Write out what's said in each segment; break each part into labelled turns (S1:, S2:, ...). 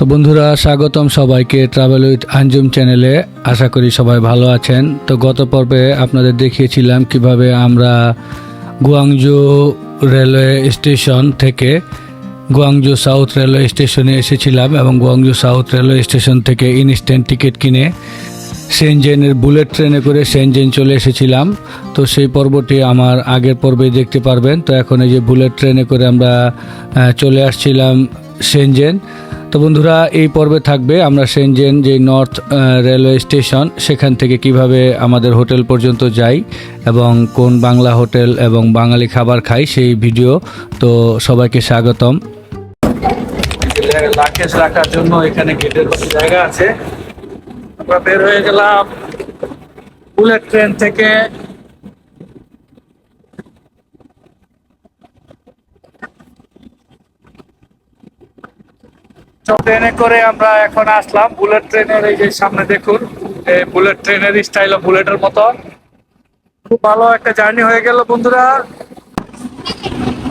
S1: তো বন্ধুরা, স্বাগতম সবাইকে ট্রাভেল উইথ আঞ্জুম চ্যানেলে আশা করি সবাই ভালো আছেন। তো গত পর্বে আপনাদের দেখিয়েছিলাম কীভাবে আমরা গুয়াংজু রেলওয়ে স্টেশন থেকে গুয়াংজু সাউথ রেলওয়ে স্টেশনে এসেছিলাম এবং গুয়াংজু সাউথ রেলওয়ে স্টেশন থেকে ইনস্ট্যান্ট টিকিট কিনে সেনজেনের বুলেট ট্রেনে করে সেনজেন চলে এসেছিলাম। তো সেই পর্বটি আমার আগের পর্বে দেখতে পারবেন। তো এখন এই যে বুলেট ট্রেনে করে আমরা চলে আসছিলাম সেনজেন তো বন্ধুরা, এই পর্বে থাকবে আমরা সেনজেন যে নর্থ রেলওয়ে স্টেশন সেখান থেকে কীভাবে আমাদের হোটেল পর্যন্ত যাই এবং কোন বাংলা হোটেল এবং বাঙালি খাবার খাই সেই ভিডিও, তো সবাইকে স্বাগতম। এখানে জায়গা আছে। আমরা বের হয়ে গেলাম। বুলেট ট্রেন থেকে ট্রেনে করে আমরা এখন আসলাম। বুলেট ট্রেনের এই যে সামনে দেখুন এই বুলেট ট্রেনের স্টাইল বুলেটের মতো। খুব ভালো একটা জার্নি হয়ে গেল বন্ধুরা।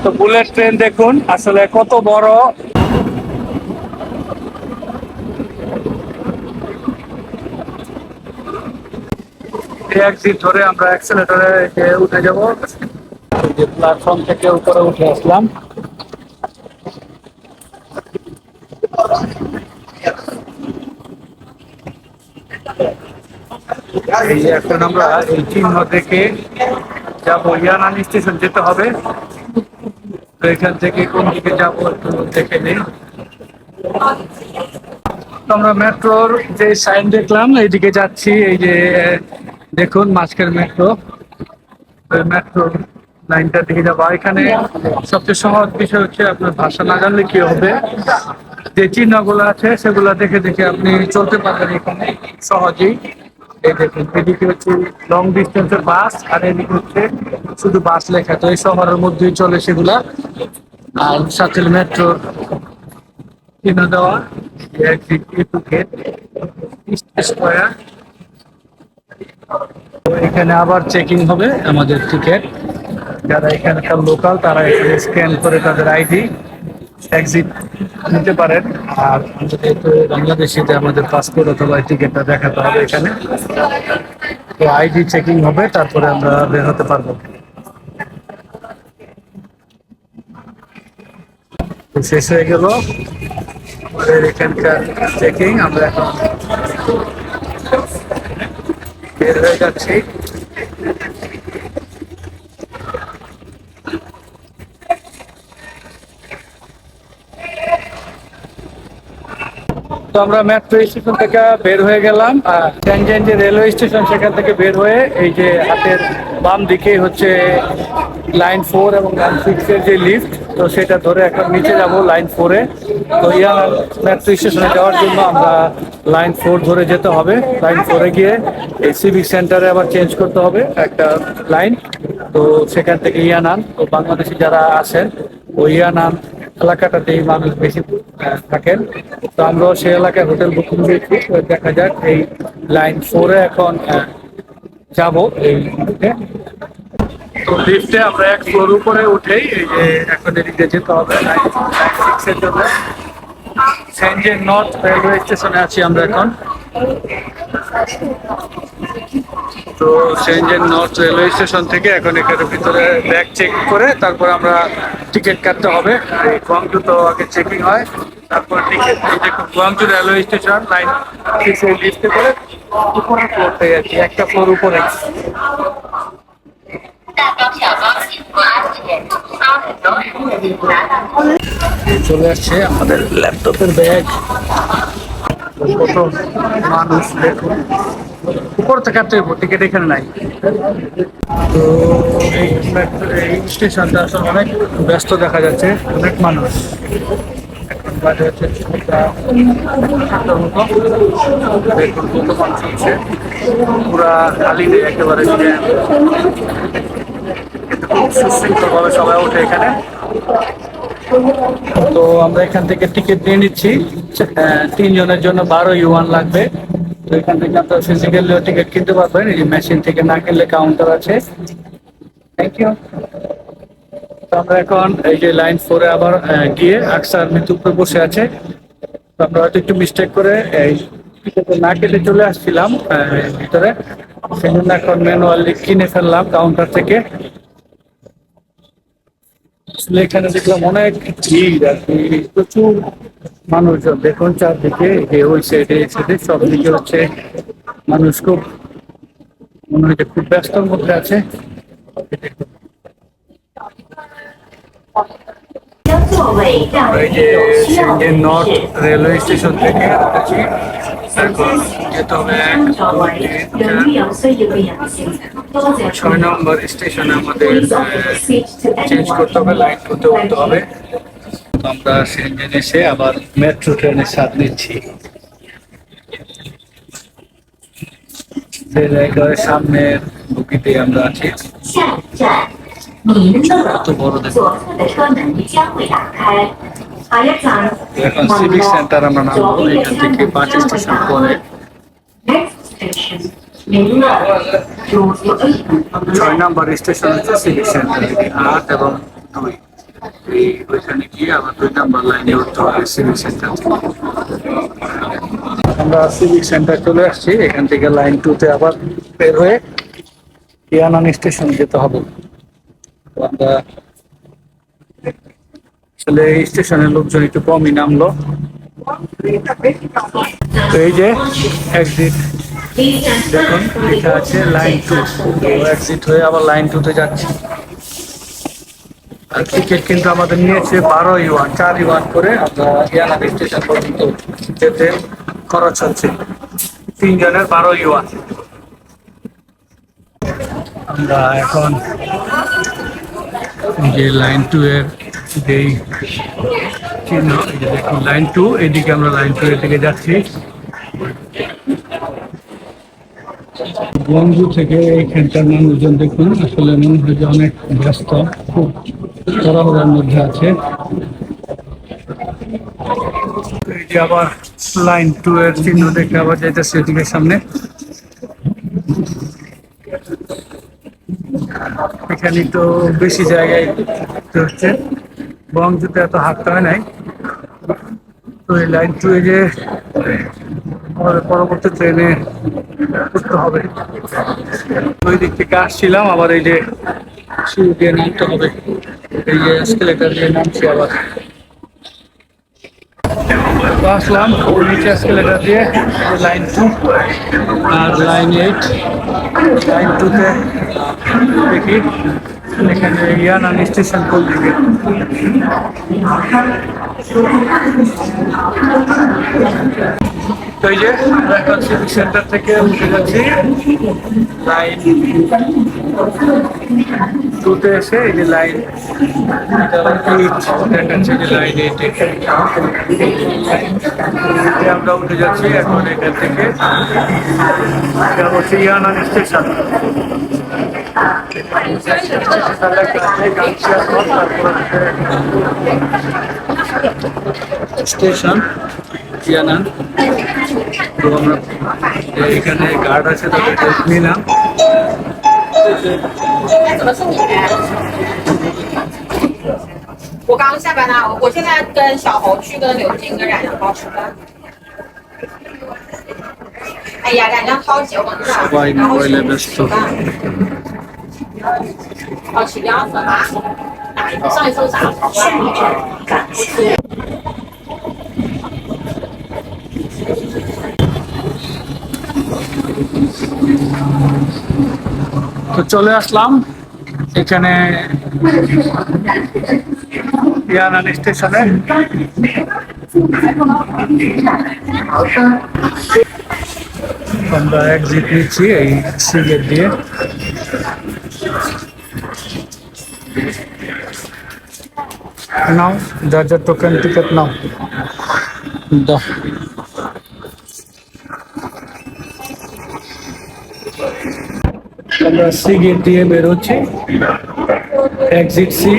S1: তো বুলেট ট্রেন দেখুন, আসলে কত বড়। একদিন ধরে আমরা অ্যাক্সেলেটরে উঠে যাব। প্ল্যাটফর্ম থেকে উপরে উঠে আসলাম। এই যে এখন আমরা এই চিহ্ন দেখে যাব। ইয়ানান স্টেশন যেতে হবে। তো এখান থেকে কোন দিকে যাব একটু দেখে নিই। আমরা মেট্রোর যে সাইন দেখলাম, এইদিকে যাচ্ছি। এই যে, দেখুন মাঝখানে মেট্রো। মেট্রো লাইনটার দিকে যাব। এখানে সবচেয়ে সহজ বিষয় হচ্ছে আপনার ভাষা না জানলে কি হবে? যে চিহ্নগুলো আছে, সেগুলো দেখে দেখে আপনি চলতে পারবেন এখানে সহজেই। এই দেখুন এদিকে হচ্ছে লং ডিস্টেন্সের বাস আর এদিকে হচ্ছে শুধু বাস লেখা। তো এই শহরের মধ্যেই চলে সেগুলা। আর সাথে মেট্রো চিহ্ন দেওয়া স্কোয়ার এখানে আবার চেকিং হবে আমাদের টিকিট যারা এখানকার লোকাল তারা এখানে স্ক্যান করে তাদের আইডি এক্সিট নিতে পারেন। আর যেহেতু বাংলাদেশিতে আমাদের পাসপোর্ট অথবা টিকিটটা দেখাতে হবে এখানে, তো আইডি চেকিং হবে, তারপরে আমরা বের হতে পারব। শেষ হয়ে গেল। আমাদের এখানকার চেকিং আমরা এখন বের হয়ে যাচ্ছি। তো আমরা মেট্রো স্টেশন থেকে বের হয়ে গেলাম ট্যানজেন যে রেলওয়ে স্টেশন সেখান থেকে বের হয়ে এই যে হাতের বাম দিকে হচ্ছে লাইন ফোর এবং লাইন সিক্স এর যে লিফট তো সেটা ধরে এখন নিচে যাব লাইন ফোরে তো ইয়া মেট্রো স্টেশনে যাওয়ার জন্য আমরা লাইন ফোর ধরে যেতে হবে। লাইন ফোরে গিয়ে এই সিভিক সেন্টারে আবার চেঞ্জ করতে হবে একটা লাইন তো সেখান থেকে ইয়ানান তো বাংলাদেশি যারা আছেন ওই ইয়ানান এলাকাটাতেই মানুষ বেশি থাকেন। তো আমরাও সেই এলাকায় হোটেল বুকিং দিয়েছি। দেখা যাক এই লাইন ফোরে এখন যাব এই তো লিফটে আমরা এক ফ্লোর উপরে উঠেই এই যে এখন এদিকে যেতে হবে লাইন সিক্স এর জন্য। সেনজেন নর্থ রেলওয়ে স্টেশনে আছি আমরা এখন। তো সেঞ্জেন নর্থ রেলওয়ে স্টেশন থেকে এখন এখানে ভিতরে ব্যাগ চেক করে তারপর আমরা টিকিট কাটতে হবে। এই তো আগে চেকিং হয়। তারপর টিকিট এই যে রেলওয়ে স্টেশন লাইন সিক্সে করে একটা ফ্লোর উপরে। চলে আসছে আমাদের ল্যাপটপের ব্যাগ কত মানুষ দেখুন। উপর থেকে কাটতে টিকিট এখানে নাই। তো এই স্টেশনটা আসলে অনেক ব্যস্ত দেখা যাচ্ছে, অনেক মানুষ। মতো। দেখুন কত পুরা খালি নেই একেবারে খুব সুশৃঙ্খলভাবে সবাই ওঠে এখানে। তো আমরা এখান থেকে টিকিট নিয়ে নিচ্ছি। তিনজনের জন্য বারো ইউয়ান লাগবে। তো এখান থেকে আপনারা ফিজিক্যালিও টিকিট কিনতে পারবেন। এই মেশিন থেকে না কিনলে কাউন্টার আছে। থ্যাংক ইউ তো আমরা এখন এই যে লাইন ফোরে আবার গিয়ে আকসার মৃত্যু উপরে বসে আছে। তো আমরা হয়তো একটু মিস্টেক করে এই না কেটে চলে আসছিলাম। ভিতরে। সেই জন্য এখন ম্যানুয়ালি কিনে ফেললাম কাউন্টার থেকে। এখানে দেখলাম অনেক ভিড় আর কি। প্রচুর মানুষজন দেখুন চারদিকে এ ওই সাইডে এই সাইডে সব দিকে হচ্ছে মানুষ খুব, মনে হচ্ছে খুব ব্যস্তর মধ্যে আছে। এই যে
S2: সিঙ্গের
S1: নর্থ রেলওয়ে স্টেশন থেকে এখন যেতে হবে ছয় নম্বর স্টেশনে আমাদের চেঞ্জ করতে হবে লাইন করতে করতে হবে। আমরা সিঙ্গেন এসে আবার মেট্রো ট্রেনের স্বাদ নিচ্ছি। সামনের বুকিতে আমরা আছি। কত বড় দেখো এখন সিভিক সেন্টার আমরা নামবো এখান থেকে পাঁচ স্টেশন পরে। ছয় নাম্বার স্টেশন হচ্ছে সিভিক সেন্টার আট এবং দুই ওইখানে গিয়ে আবার দুই নাম্বার লাইনে উঠতে হবে সিভিক সেন্টার আমরা সিভিক সেন্টার চলে আসছি, এখান থেকে লাইন টু তে আবার বের হয়ে ইয়ানান স্টেশন যেতে হবে। তো আমরা আসলে স্টেশনের লোকজন একটু কমই নামলো। তো এই যে এক্সিট দেখুন লেখা আছে লাইন টু এক্সিট হয়ে আবার লাইন টুতে যাচ্ছি। আর টিকিট কিন্তু আমাদের নিয়েছে বারো ইউয়ান, চার ইউয়ান করে আমরা ইয়ানাদ স্টেশন পর্যন্ত যেতে খরচ হচ্ছে। তিনজনের বারো ইউয়ান। আমরা এখন যে লাইন টু এর যেই চিহ্ন দেখুন লাইন টু এদিকে আমরা লাইন টু এর দিকে যাচ্ছি। বন্ধু থেকে এই এইখানকার মানুষজন দেখুন আসলে মনে হয় যে অনেক ব্যস্ত খুব তাড়াহুড়ার মধ্যে আছে। এই যে আবার লাইন টু এর চিহ্ন দেখে আবার যাইতেছে এদিকে সামনে। এখানে তো বেশি জায়গায় ঘুরতে বং যেতে এত হাঁটতে হয় নাই। তো এই লাইন টু এ যে আমাদের পরবর্তী ট্রেনে উঠতে হবে। ওই দিক থেকে আসছিলাম, আবার এই যে সিঁড়ি দিয়ে নামতে হবে। এই যে এসকেলেটার দিয়ে নামছি আবার। তো আসলাম ওই নিচে এসকেলেটার দিয়ে লাইন টু আর লাইন এইট লাইন টুতে দেখি এখানে ইয়ানান স্টেশন কোন দিকে তো এই যে আমরা এখন সিভিক সেন্টার থেকে উঠে যাচ্ছি। লাইন টুতে এসে এই যে লাইন লাইন এইটে আমরা উঠে যাচ্ছি এখন এখান থেকে। হচ্ছে ইয়ানান স্টেশন। স্টেশন ইয়ানান তো আমরা এখানে গার্ড আছে তাদের হেল্প নিলাম
S3: 我刚下班呢，我现在跟小侯去跟刘晶跟冉阳涛吃饭。哎呀，冉阳涛结婚了，
S1: সবাই
S3: 然后
S1: মোবাইলে
S3: 去
S1: ব্যস্ত
S3: 吃饭。要吃凉粉吗？ 哪一个？上一次啥？感谢。
S1: তো চলে আসলাম এখানে ইয়ানান স্টেশনে আমরা এক্সিট নিচ্ছি এই সিগেট দিয়ে নাও যার যার টোকেন টিকিট নাও দাও আমরা সি গেট দিয়ে বেরোচ্ছি এক্সিট সি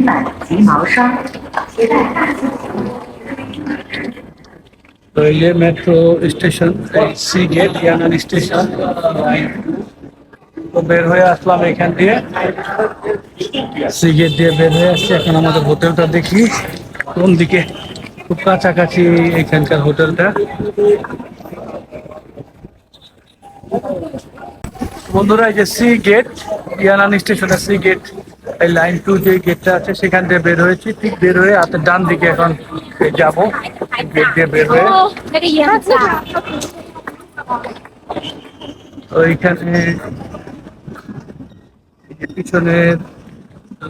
S2: 扶梯裙板及毛刷，携带大字
S1: তো এই যে metro station C gate ইয়ানান station তো বের হয়ে আসলাম এখান দিয়ে সি গেট দিয়ে বের হয়ে আসছি এখন আমাদের হোটেলটা দেখি কোন দিকে খুব কাছাকাছি এখানকার হোটেলটা বন্ধুরা এই যে সি গেট ইয়ানান স্টেশনের সি গেট এই লাইন টু যে গেটটা আছে, সেখান থেকে বের হয়েছি। ঠিক বের হয়ে হাতে ডান দিকে এখন যাব। গেট দিয়ে বের হয়ে। ওইখানে পিছনে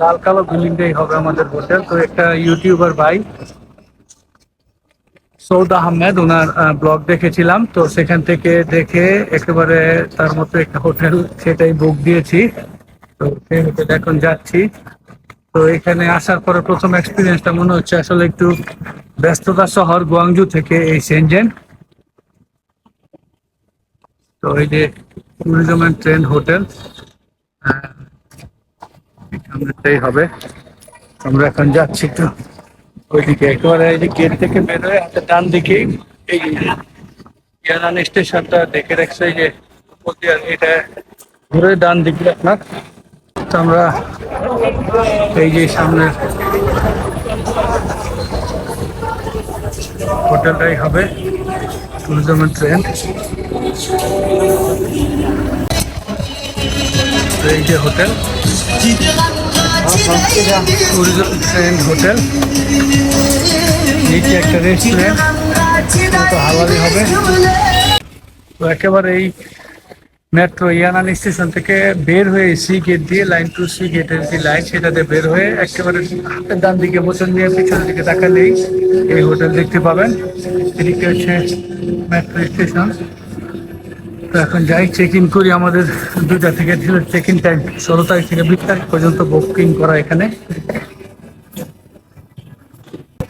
S1: লাল কালো বিল্ডিংটাই হবে আমাদের হোটেল। তো একটা ইউটিউবার ভাই, সৌদ আহমেদ ওনার ব্লগ দেখেছিলাম। তো সেখান থেকে দেখে একেবারে তার মতো একটা হোটেল সেটাই বুক দিয়েছি। তো সেই এখন যাচ্ছি। তো এখানে আসার পরে প্রথম এক্সপিরিয়েন্সটা মনে হচ্ছে আসলে একটু ব্যস্ততা শহর গুয়াংজু থেকে এই সেনজেন তো এই যে ট্যুরিজম ট্রেন হোটেল সামনেটাই হবে। আমরা এখন যাচ্ছি তো ওইদিকে, একেবারে এই যে গেট থেকে বেরোয় হাতের ডান দিকে, এই ইয়ানান স্টেশনটা দেখে রাখছে যে এটা ঘুরে ডান দিকে আপনার। তো আমরা এই যে সামনের হোটেলটাই হবে ট্যুরিজম অ্যান্ড ট্রেন এই যে হোটেল ট্যুরিজম ট্রেন হোটেল। নিচে একটা রেস্টুরেন্ট হাওয়ারি হবে। তো একেবারে এই মেট্রো ইয়ানান স্টেশন থেকে বের হয়ে সি গেট দিয়ে লাইন টু সি গেটের যে লাইন সেটাতে বের হয়ে একেবারে ডান দিকে বসে নিয়ে পিছনের দিকে তাকালেই এই হোটেল দেখতে পাবেন। এদিকে হচ্ছে মেট্রো স্টেশন তো এখন যাই চেক ইন করি আমাদের দুইটা থেকে ছিল চেক ইন টাইম ষোলো তারিখ থেকে বিশ তারিখ পর্যন্ত বুকিং করা এখানে।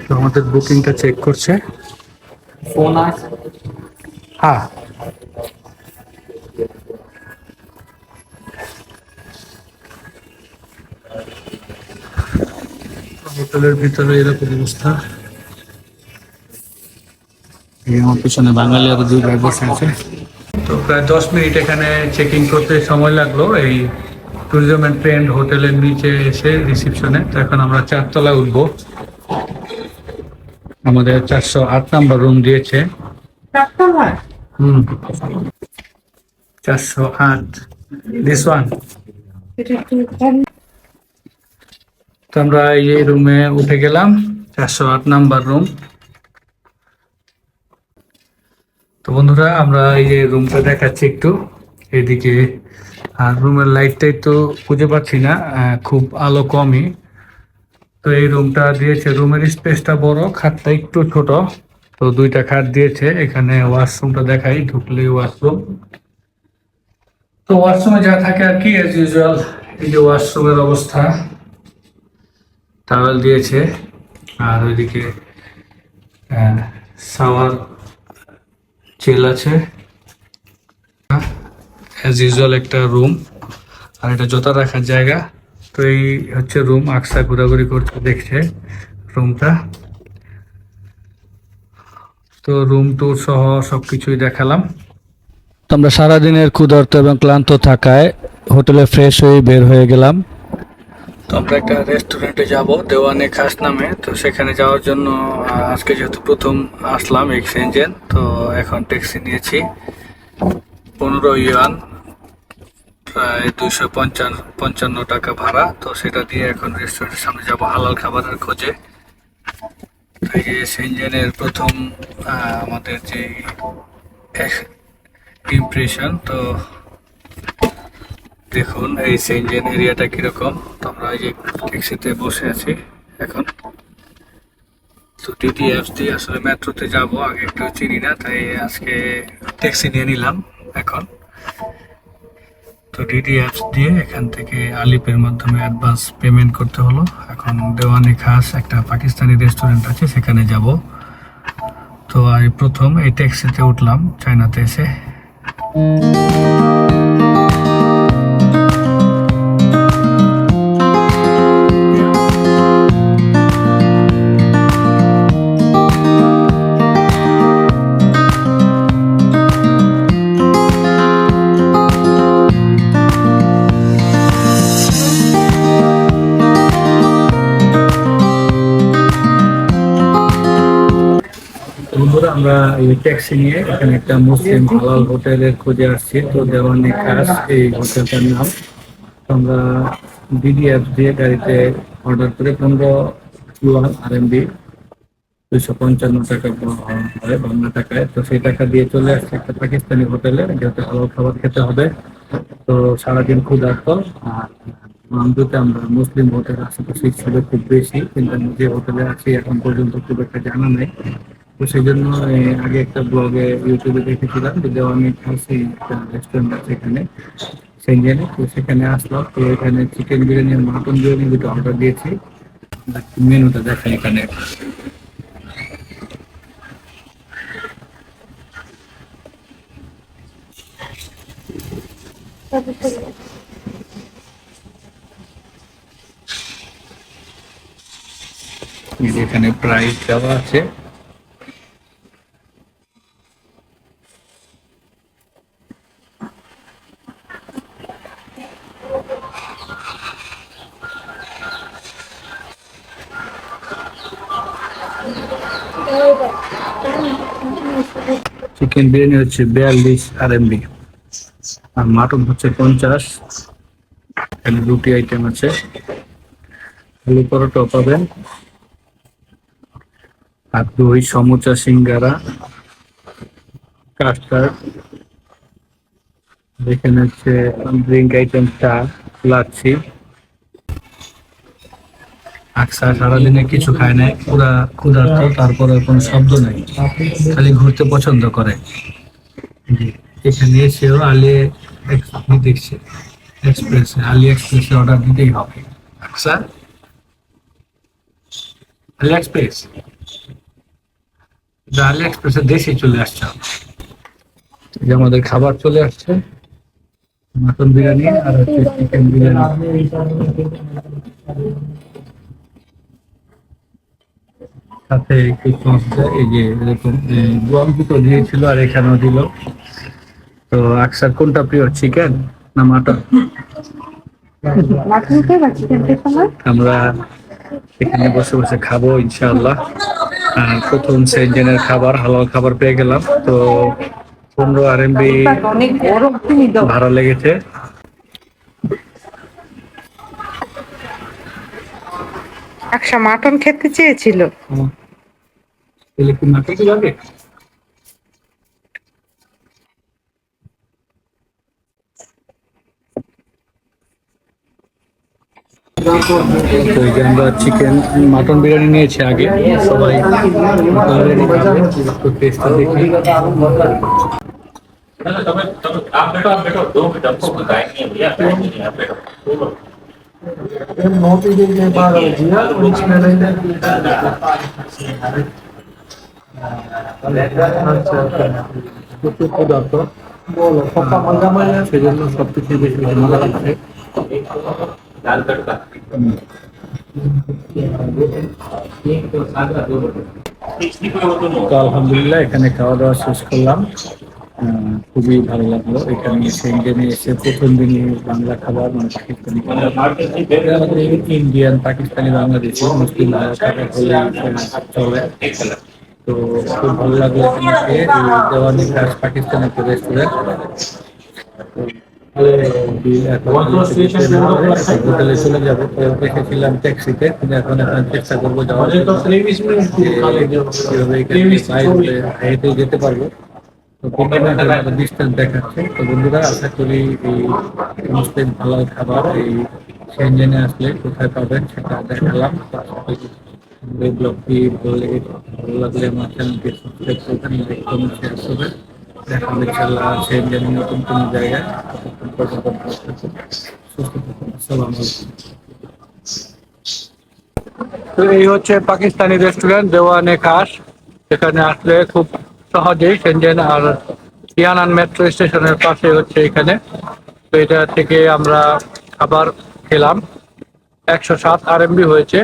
S1: তো আমাদের বুকিংটা চেক করছে।
S4: ফোন
S1: হ্যাঁ। হোটেলের ভিতরে এরকম অবস্থা। আমার পিছনে বাঙালি আরও দুই ভাই বসে আছে। তো প্রায় দশ মিনিট এখানে চেকিং করতে সময় লাগল। এই ট্যুরিজম অ্যান্ড ট্রেন্ড হোটেলের নিচে এসে রিসিপশনে তো এখন আমরা চারতলায় উঠবো। আমাদের চারশো আট নাম্বার রুম দিয়েছে। হুম। চারশো আট। দিস ওয়ান তো আমরা এই রুমে উঠে গেলাম চারশো আট নাম্বার রুম। তো বন্ধুরা, আমরা এই যে রুমটা দেখাচ্ছি একটু, এদিকে, আর রুমের লাইটটা একটু খুঁজে পাচ্ছি না খুব আলো কমই। তো এই রুমটা দিয়েছে, রুমের স্পেসটা বড়, খাটটা একটু ছোট, তো দুইটা খাট দিয়েছে, এখানে ওয়াশরুমটা দেখাই ঢুকলে ওয়াশরুম। তো ওয়াশরুমে যা থাকে আর কি এজ ইউজুয়াল এই যে ওয়াশরুমের অবস্থা। টাওয়েল দিয়েছে। আর ওইদিকে শাওয়ার চেল আছে। অ্যাজ ইউজুয়াল একটা রুম, আর এটা জোতা রাখার জায়গা। তো এই হচ্ছে রুম, আকসা ঘোরাঘুরি করতে দেখছে রুমটা। তো রুম টুর সহ সবকিছুই দেখালাম। তো আমরা সারাদিনের ক্ষুধার্ত এবং ক্লান্ত থাকায় হোটেলে ফ্রেশ হয়ে বের হয়ে গেলাম। তো আমরা একটা রেস্টুরেন্টে যাব, দেওয়ানে খাস নামে। তো সেখানে যাওয়ার জন্য আজকে যেহেতু প্রথম আসলাম এক্সচেঞ্জেন তো এখন ট্যাক্সি নিয়েছি। পনেরো ইয়ান প্রায় দুশো পঞ্চান্ন পঞ্চান্ন টাকা ভাড়া। তো সেটা দিয়ে এখন রেস্টুরেন্টের সামনে যাব, হালাল খাবারের খোঁজে। এই যে সেনজেনের প্রথম আমাদের যে ইমপ্রেশন তো দেখুন, এই সেনজেন এরিয়াটা কীরকম? তো আমরা এই যে ট্যাক্সিতে বসে আছি এখন। তো টিটি অ্যাপস দিয়ে আসলে মেট্রোতে যাব, আগে একটু চিনি না, তাই আজকে ট্যাক্সি নিয়ে নিলাম এখন। তো ডিডি অ্যাপস দিয়ে এখান থেকে আলিপের মাধ্যমে অ্যাডভান্স পেমেন্ট করতে হলো। এখন দেওয়ানি খাস, একটা পাকিস্তানি রেস্টুরেন্ট আছে, সেখানে যাব। তো আমি প্রথম এই ট্যাক্সিতে উঠলাম, চায়নাতে এসে। আমরা এই ট্যাক্সি নিয়ে এখানে একটা মুসলিম হালাল হোটেলের খোঁজে আসছি। তো দেওয়ানি খাস এই হোটেলটার নাম। আমরা বিডিএফ দিয়ে গাড়িতে অর্ডার করে পনেরো ইউয়ান আর এমবি দুইশো পঞ্চান্ন টাকা হয় বাংলা টাকায়। তো সেই টাকা দিয়ে চলে আসছে একটা পাকিস্তানি হোটেলে, যেহেতু হালাল খাবার খেতে হবে। তো সারাদিন ক্ষুধার্ত। আর আমরা মুসলিম হোটেল আশেপাশে ছিল খুব বেশি। কিন্তু আমি যে হোটেলে আছি, এখন পর্যন্ত খুব একটা জানা নেই। তো সেই জন্য আগে একটা ব্লগে, ইউটিউবে দেখেছিলাম যে দেওয়ানি খাসি একটা রেস্টুরেন্ট আছে এখানে সেন্জেনে তো সেখানে আসলাম, তো এখানে চিকেন বিরিয়ানি আর মাটন বিরিয়ানি দুটো অর্ডার দিয়েছি। মেনুটা দেখেন এখানে। এখানে প্রাইস দেওয়া আছে। চিকেন বিরিয়ানি হচ্ছে বিয়াল্লিশ আর এমবি আর মাটন হচ্ছে পঞ্চাশ। রুটি আইটেম আছে। আলু পরোটা পাবেন। আর দই, সমুচা, সিঙ্গারা, কাস্টার্ড। এখানে হচ্ছে ড্রিঙ্ক আইটেম চা লাচ্ছি। আকসা সারাদিনে কিছু খায় না পুরা ক্ষুধার্ত তারপরে কোনো শব্দ নাই, খালি ঘুরতে পছন্দ করে। এখানে এসেও আলি দেখছে এক্সপ্রেস, আলি এক্সপ্রেসে অর্ডার দিতেই হবে। আকসা আলি এক্সপ্রেস? আলি এক্সপ্রেসের দেশে চলে আসছে। যে আমাদের খাবার চলে আসছে, মাটন বিরিয়ানি আর হচ্ছে চিকেন বিরিয়ানি। সাথে এই যে এরকম দুটো দিয়েছিল আর এখানেও দিল। তো আকসার কোনটা প্রিয় চিকেন না মাটন আমরা এখানে বসে বসে খাব ইনশাআল্লাহ। প্রথম সেন্টেনের খাবার হালাল খাবার পেয়ে গেলাম। তো পনেরো আর এমবি ভাড়া লেগেছে।
S5: একশো মাটন খেতে চেয়েছিল?
S1: তাহলে কি মাটন যাবে? তো এই যে আমরা চিকেন মাটন বিরিয়ানি নিয়েছি আগে সবাই তো টেস্টটা দেখি।
S6: आप আচ্ছা,
S1: আচ্ছা। আলহামদুলিল্লাহ, এখানে খাওয়া দাওয়া শেষ করলাম। খুবই ভালো লাগল। এখানে সেন্টেনে এসে প্রথম দিনই বাংলা খাবার মানুষকে ইন্ডিয়ান, পাকিস্তানি, বাংলাদেশি, মুসলিম চলে। তো খুব ভালো লাগল এসে। দেওয়ানি খাস পাকিস্তান একটা রেস্টুরেন্ট হোটেলে চলে যাব। তো দেখেছিলাম ট্যাক্সিতে। কিন্তু এখন এখন চেষ্টা করব যাওয়ার হেঁটে যেতে পারব। তো ডিস্টেন্স দেখাচ্ছে। তো বন্ধুরা আশা করি এই হালাল খাবার এই সেনজেনে আসলে কোথায় পাবেন সেটা দেখালাম। এই ব্লগটি ভালো লেগে ভালো লাগলে আমার সাবস্ক্রাইব করবেন লাইক কমেন্ট শেয়ার করবেন। দেখা হবে নতুন কোনো জায়গায়। তো এই হচ্ছে পাকিস্তানি রেস্টুরেন্ট দেওয়ানে খাস। এখানে আসলে খুব সহজেই সেনজেন আর ইয়ানান মেট্রো স্টেশনের পাশে হচ্ছে এখানে। তো এটা থেকে আমরা খাবার খেলাম। একশো সাত আর হয়েছে।